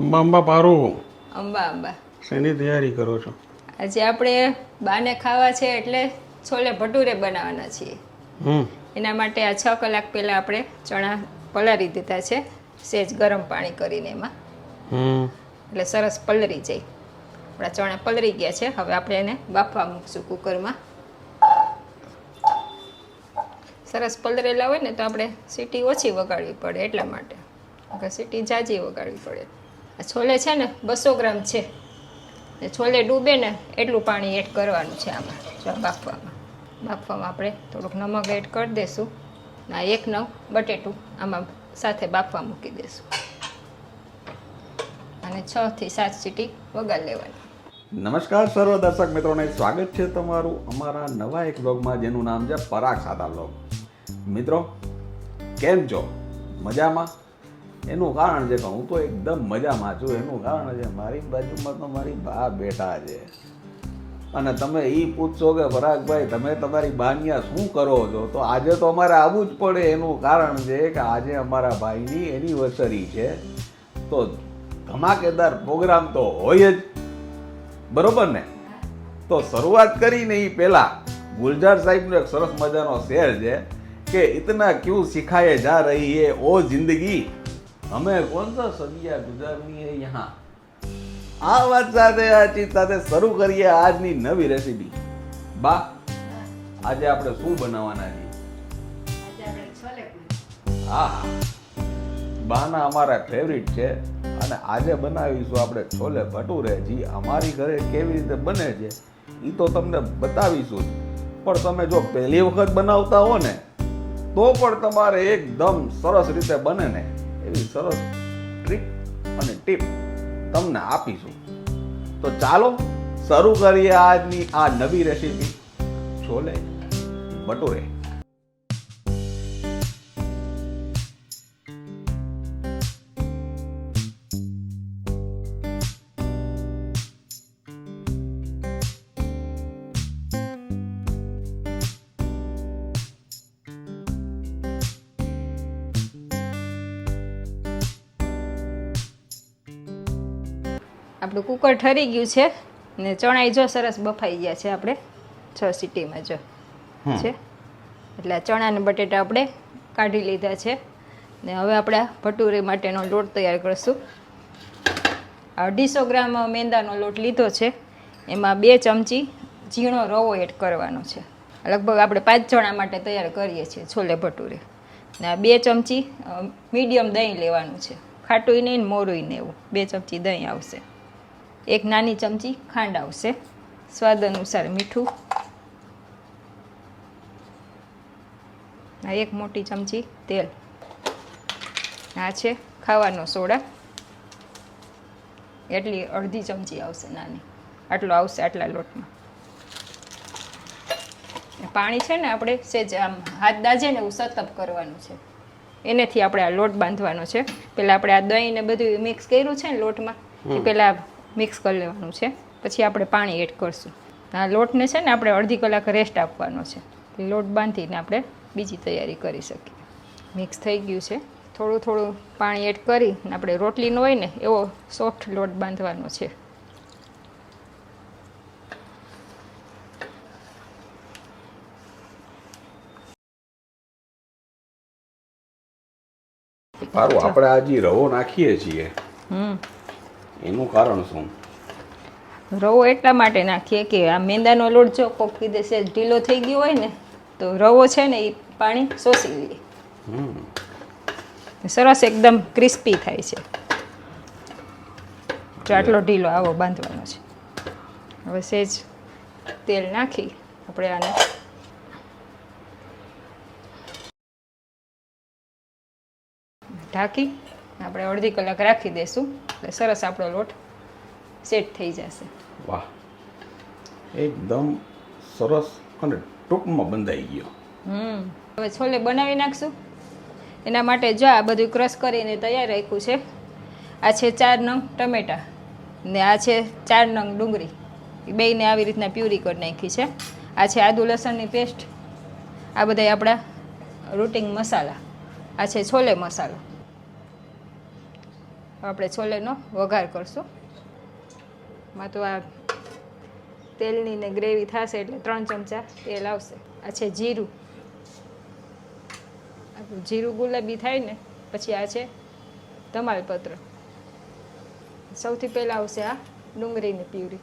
અંબા અંબા પારો. અંબા અંબા. શેની તૈયારી કરો છો? આજે આપણે બાને ખાવા છે એટલે છોલે ભટુરે બનાવવાના છીએ. એના માટે આ છ કલાક પહેલાં આપણે ચણા પલાળી દીધા છે સેજ ગરમ પાણી કરીને એમાં. એટલે સરસ પલરી જાય. આપણા ચણા પલરી ગયા છે હવે આપણે એને બાફવા મૂકશું કુકરમાં. સરસ પલરેલા હોય ને તો આપણે સીટી ઓછી વગાડવી પડે એટલા માટે. સીટી જાજી વગાડવી પડે. છોલે છે ને બસો ગ્રામ છે. છોલે ડૂબે ને એટલું પાણી એડ કરવાનું છે આમાં બાફવામાં. બાફવામાં આપણે થોડુંક નમક એડ કરી દઈશું ના એક નવ બટેટું આમાં સાથે બાફવા મૂકી દઈશું અને છ થી સાત સીટી વગાડ લેવાની. નમસ્કાર સર્વ દર્શક મિત્રોને, સ્વાગત છે તમારું અમારા નવા એક બ્લોગમાં જેનું નામ છે પરાગ સાદા બ્લોગ મિત્રો, કેમ છો? મજામાં? એનું કારણ છે કે હું તો એકદમ મજામાં છું. એનું કારણ છે મારી બાજુમાં તો મારી બા બેઠા છે. અને તમે એ પૂછશો કે પરાગભાઈ તમે તમારી બાનિયા શું કરો છો? તો આજે તો અમારે આવવું જ પડે. એનું કારણ છે કે આજે અમારા ભાઈની એનિવર્સરી છે. તો ધમાકેદાર પ્રોગ્રામ તો હોય જ. બરોબર ને? તો શરૂઆત કરીને એ પહેલાં ગુલજાર સાહેબનો એક સરસ મજાનો શેર છે કે, ઇતના ક્યું સિખાએ જા રહી હે ઓ જિંદગી? હમે કોણ સા સદિયા ગુજારની હે યહાં. આ વાત સાથે આ ચીજ સાથે શરૂ કરીએ આજની નવી રેસીપી. બા આજે આપણે શું બનાવવાના છીએ? હા હા બાના અમારા ફેવરિટ છે અને આજે બનાવીશું આપણે છોલે ભટુરે. જી અમારી ઘરે કેવી રીતે બને છે એ તો તમને બતાવીશું પણ તમે જો પહેલી વખત બનાવતા હો ને તો પણ તમારે એકદમ સરસ રીતે બને ને. એવી સરસ ટ્રીક અને ટીપ તમને આપીશું. તો ચાલો શરૂ કરીએ આજની આ નવી રેસીપી છોલે ભટુરે. આપણું કુકર ઠરી ગયું છે ને ચણાઈ જો સરસ બફાઈ ગયા છે આપણે. છ સિટીમાં જો. છે. એટલે આ ચણા અને બટેટા આપણે કાઢી લીધા છે. ને હવે આપણે ભટુરે માટેનો લોટ તૈયાર કરીશું. અઢીસો ગ્રામ મેંદાનો લોટ લીધો છે. એમાં બે ચમચી ઝીણો રવો એડ કરવાનો છે. લગભગ આપણે પાંચ જણા માટે તૈયાર કરીએ છીએ છોલે ભટુરે. ને આ બે ચમચી મીડિયમ દહીં લેવાનું છે. ખાટુંય નહીં ને મોરુંય નહીં એવું. બે ચમચી દહીં આવશે. એક નાની ચમચી ખાંડ આવશે. સ્વાદ અનુસાર મીઠું. આ એક મોટી ચમચી તેલ. આ છે ખાવાનો સોડા. એટલી અડધી ચમચી આવશે નાની. આટલો આવશે આટલા લોટમાં. પાણી છે ને આપણે સેજ આમ હાથ દાજે ને એવું સતપ કરવાનું છે. એનેથી આપણે આ લોટ બાંધવાનો છે. પહેલાં આપણે આ દહીં ને બધું મિક્સ કર્યું છે ને લોટમાં. એ પહેલાં મિક્સ કરી લેવાનું છે. પછી આપણે પાણી એડ કરશું. આ લોટને છે ને આપણે અડધી કલાક રેસ્ટ આપવાનો છે. લોટ બાંધીને આપણે બીજી તૈયારી કરી શકીએ. મિક્સ થઈ ગયું છે. થોડું થોડું પાણી એડ કરી ને આપણે રોટલીનો હોય ને એવો સોફ્ટ લોટ બાંધવાનો છે. સારું આપણે આજે રવો નાખીએ છીએ. હમ. એનું કારણ શું? રવો એટલા માટે નાખીએ કે આ મેંદાનો લોટ જો કોક વિદેશે ઢીલો થઈ ગયો હોય ને તો રવો છે ને એ પાણી શોષી લઈએ. સરસ એકદમ ક્રિસ્પી થાય છે. જો આટલો ઢીલો આવો બાંધવાનો છે. હવે સેજ તેલ નાખી આપણે આને ઢાંકી આપણે અડધી કલાક રાખી દઈશું એટલે સરસ આપણો લોટ સેટ થઈ જશે. વાહ. એકદમ સરસ અને ટૂંકમાં બંધાઈ ગયો. હમ. હવે છોલે બનાવી નાખશું. એના માટે જો આ બધું ક્રશ કરીને તૈયાર રાખ્યું છે. આ છે ચાર નંગ ટમેટા ને આ છે ચાર નંગ ડુંગળી. એ બેયને આવી રીતના પ્યુરી કરી નાખી છે. આ છે આદુ લસણની પેસ્ટ. આ બધા આપણા રૂટિંગ મસાલા. આ છે છોલે મસાલો. આપણે છોલેનો વઘાર કરશું. માં તો આ તેલની ને ગ્રેવી થશે એટલે ત્રણ ચમચા તેલ આવશે. આ છે જીરું. જીરું ગુલાબી થાય ને, પછી આ છે ધમાલપત્ર સૌથી પહેલાં આવશે આ ડુંગળીની પ્યુરી.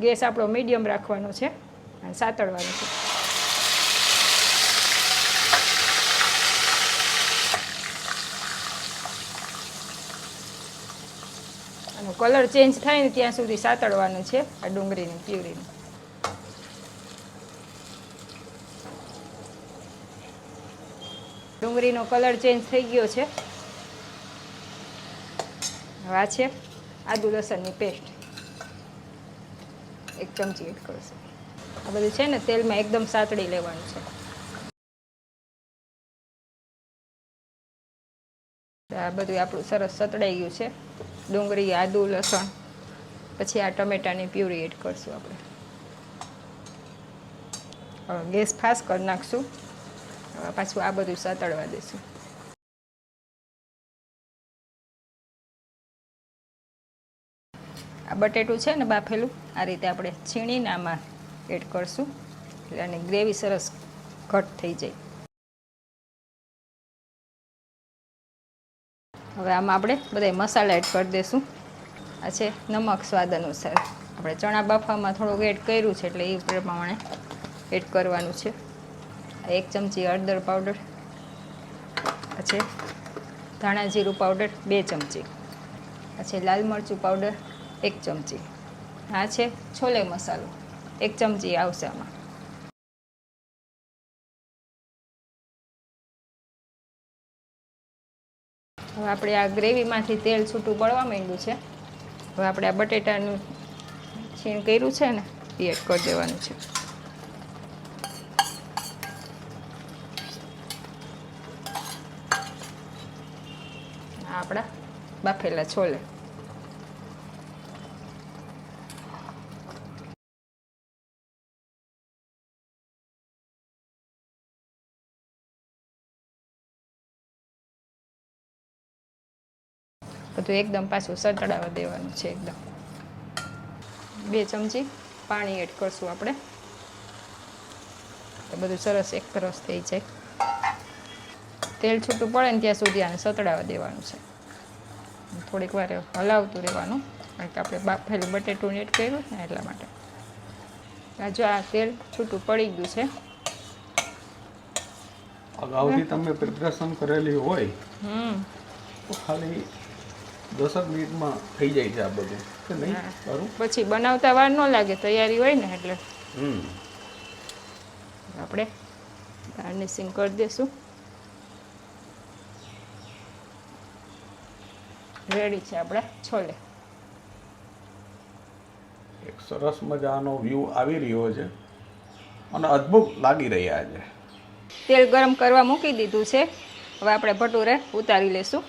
ગેસ આપણો મીડિયમ રાખવાનો છે અને સાતળવાનો છે. કલર ચેન્જ થાય ને ત્યાં સુધી સાતળવાનું છે આ ડુંગળીની પ્યુરીને ડુંગળીનો કલર ચેન્જ થઈ ગયો છે. વા છે આદુ લસણની પેસ્ટ. એક ચમચી એડ કરશું આ બધું છે ને તેલમાં એકદમ સાતડી લેવાનું છે. આ બધું આપણું સરસ સતડાઈ ગયું છે. ડુંગળી, આદુ, લસણ, પછી આ ટમેટાની પ્યુરી એડ કરશું આપણે. હવે ગેસ ફાસ્ટ કરી નાખશું. હવે પાછું આ બધું સતળવા દઈશું. આ બટેટું છે ને બાફેલું, આ રીતે આપણે છીણીને આમાં એડ કરશું. એટલે આની ગ્રેવી સરસ ઘટ થઈ જાય. હવે આમાં આપણે બધા મસાલા એડ કરી દઈશું આ છે નમક સ્વાદ અનુસાર. આપણે ચણા બાફામાં થોડુંક એડ કર્યું છે એટલે એ પ્રમાણે એડ કરવાનું છે. એક ચમચી હળદર પાવડર આ છે ધાણા જીરું પાવડર બે ચમચી, આ છે લાલ મરચું પાવડર એક ચમચી, આ છે છોલે મસાલો એક ચમચી આવશે આમાં. હવે આપણે આ ગ્રેવીમાંથી તેલ છૂટું પડવા માંડ્યું છે. હવે આપણે આ બટેટાનું છીણ કર્યું છે ને, એ એડ કરી દેવાનું છે. આપણા બાફેલા છોલે. બધું એકદમ પાછું સતડાવા દેવાનું છે એકદમ. બે ચમચી પાણી એડ કરશું આપણે. તો બધું સરસ એક તરસ થઈ જાય. તેલ છૂટું પડે ને ત્યાં સુધી આને સતડાવા દેવાનું છે. થોડીક વાર હલાવતું રહેવાનું. કારણ કે આપણે બાફેલું બટેટું એડ કર્યું ને એટલા માટે. આ જો આ તેલ છૂટું પડી ગયું છે. અગાઉથી તમે પ્રિપરેશન કરેલી હોય તો ખાલી દસક મિનિટમાં થઈ જાય છે આ બધું. કે નહીં? હા. પછી બનાવતા વાર ન લાગે તૈયારી હોય ને એટલે. આપણે ગાર્નિશિંગ કરી દઈશું રેડી છે આપણા છોલે. એક સરસ મજાનો વ્યૂ આવી રહ્યો છે અને અદ્ભુત લાગી રહ્યા છે. તેલ ગરમ કરવા મૂકી દીધું છે. હવે આપણે ભટુરે ઉતારી લેશું.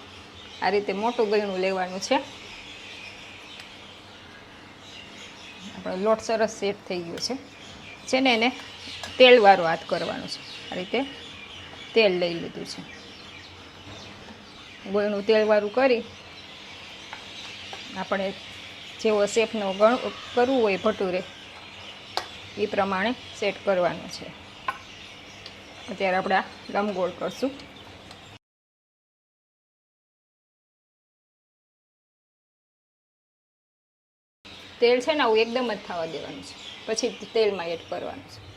આ રીતે મોટું ગળણું લેવાનું છે. આપણો લોટ સરસ સેટ થઈ ગયો છે. છે ને એને તેલવાળો હાથ કરવાનો છે. આ રીતે તેલ લઈ લીધું છે. ગળણું તેલવાળું કરી આપણે જેવો શેપનો ગણ, કરવું હોય ભટુરે એ પ્રમાણે સેટ કરવાનું છે. અત્યારે આપણે આ લંબગોળ કરશું. તેલ છે ને આવું એકદમ જ થવા દેવાનું છે. પછી તેલમાં એડ કરવાનું છે.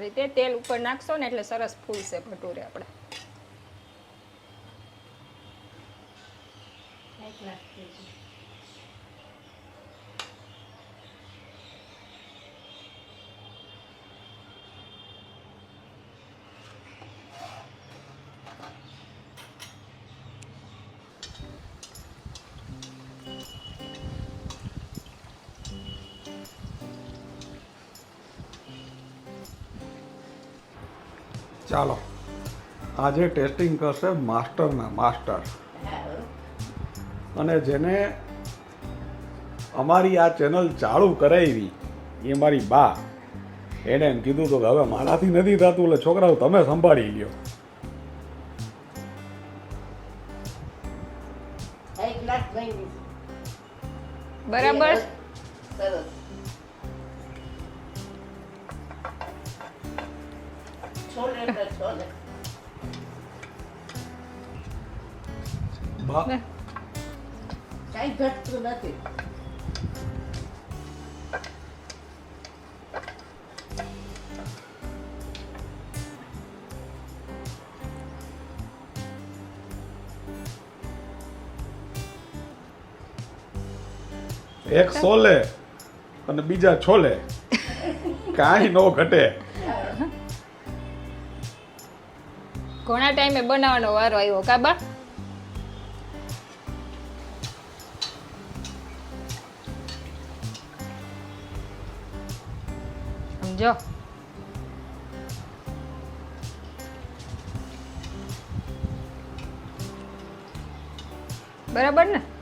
રીતે તેલ ઉપર નાખશો ને એટલે સરસ ફૂલશે ભટુરે આપણે. ચાલો. આજે ટેસ્ટિંગ કરશે માસ્ટરના માસ્ટર અને જેને અમારી આ ચેનલ ચાલુ કરાવી એ મારી બા. એણે એમ કીધું તો કે હવે મારાથી નથી થતું એટલે છોકરાઓ તમે સંભાળી લ્યો. બરાબર. સરસ. બા. કાંઈ ઘટતું નથી. એક સોલે અને બીજા છોલે. કાંઈ નો ઘટે. ઘણા ટાઈમે બનાવવાનો વારો આવ્યો કાબા સમજો? બરાબર ને?